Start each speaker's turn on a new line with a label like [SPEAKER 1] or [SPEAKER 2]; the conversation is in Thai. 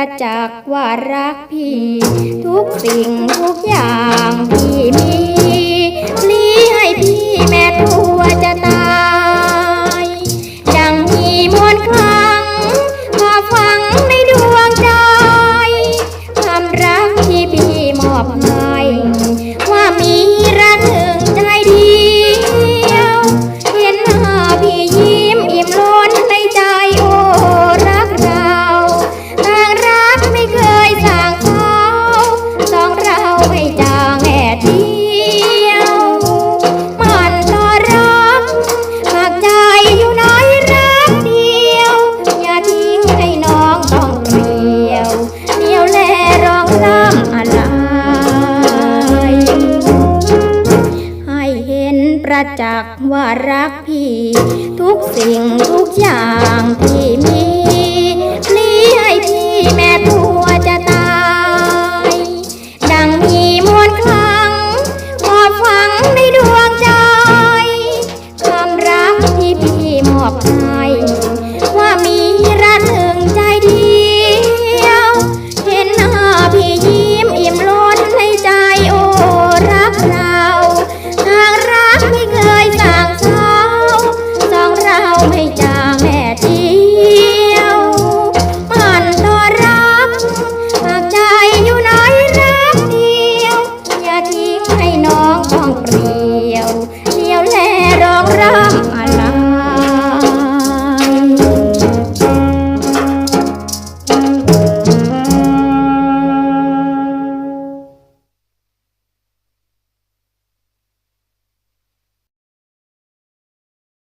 [SPEAKER 1] ประจักษ์ว่ารักพี่ ทุกสิ่งทุกอย่างพี่ ประจักษ์ว่ารักพี่ ทุกสิ่งทุกอย่าง ராம்